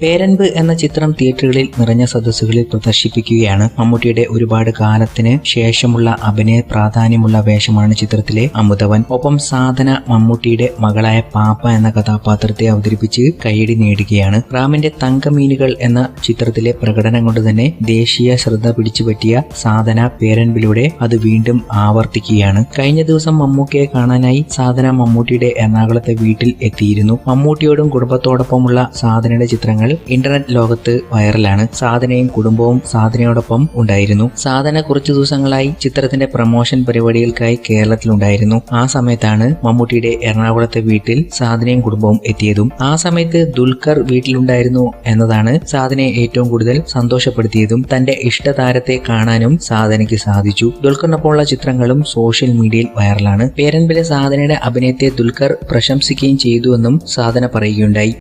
പേരൻപ് എന്ന ചിത്രം തിയേറ്ററുകളിൽ നിറഞ്ഞ സദസ്സുകളിൽ പ്രദർശിപ്പിക്കുകയാണ്. മമ്മൂട്ടിയുടെ ഒരുപാട് കാലത്തിന് ശേഷമുള്ള അഭിനയ പ്രാധാന്യമുള്ള വേഷമാണ് ചിത്രത്തിലെ അമുതവൻ. ഒപ്പം സാധന മമ്മൂട്ടിയുടെ മകളായ പാപ്പ എന്ന കഥാപാത്രത്തെ അവതരിപ്പിച്ച് കൈയടി നേടുകയാണ്. റാമിന്റെ തങ്കമീനുകൾ എന്ന ചിത്രത്തിലെ പ്രകടനം കൊണ്ട് തന്നെ ദേശീയ ശ്രദ്ധ പിടിച്ചുപറ്റിയ സാധന പേരൻപിലൂടെ അത് വീണ്ടും ആവർത്തിക്കുകയാണ്. കഴിഞ്ഞ ദിവസം മമ്മൂക്കയെ കാണാനായി സാധന മമ്മൂട്ടിയുടെ എറണാകുളത്തെ വീട്ടിൽ എത്തിയിരുന്നു. മമ്മൂട്ടിയോടും കുടുംബത്തോടൊപ്പമുള്ള സാധനയുടെ ചിത്രങ്ങൾ ഇന്റർനെറ്റ് ലോകത്ത് വൈറലാണ് സാധനയും കുടുംബവും സാധനയോടൊപ്പം ഉണ്ടായിരുന്നു. സാധന കുറച്ചു ദിവസങ്ങളായി ചിത്രത്തിന്റെ പ്രമോഷൻ പരിപാടികൾക്കായി കേരളത്തിലുണ്ടായിരുന്നു ആ സമയത്താണ് മമ്മൂട്ടിയുടെ എറണാകുളത്തെ വീട്ടിൽ സാധനയും കുടുംബവും എത്തിയതും. ആ സമയത്ത് ദുൽഖർ വീട്ടിലുണ്ടായിരുന്നു എന്നതാണ് സാധനയെ ഏറ്റവും കൂടുതൽ സന്തോഷപ്പെടുത്തിയതും. തന്റെ ഇഷ്ടതാരത്തെ കാണാനും സാധനയ്ക്ക് സാധിച്ചു. ദുൽഖറിനൊപ്പമുള്ള ചിത്രങ്ങളും സോഷ്യൽ മീഡിയയിൽ വൈറലാണ് പേരൻപിലെ സാധനയുടെ അഭിനയത്തെ ദുൽഖർ പ്രശംസിക്കുകയും ചെയ്തുവെന്നും സാധന പറയുകയുണ്ടായി.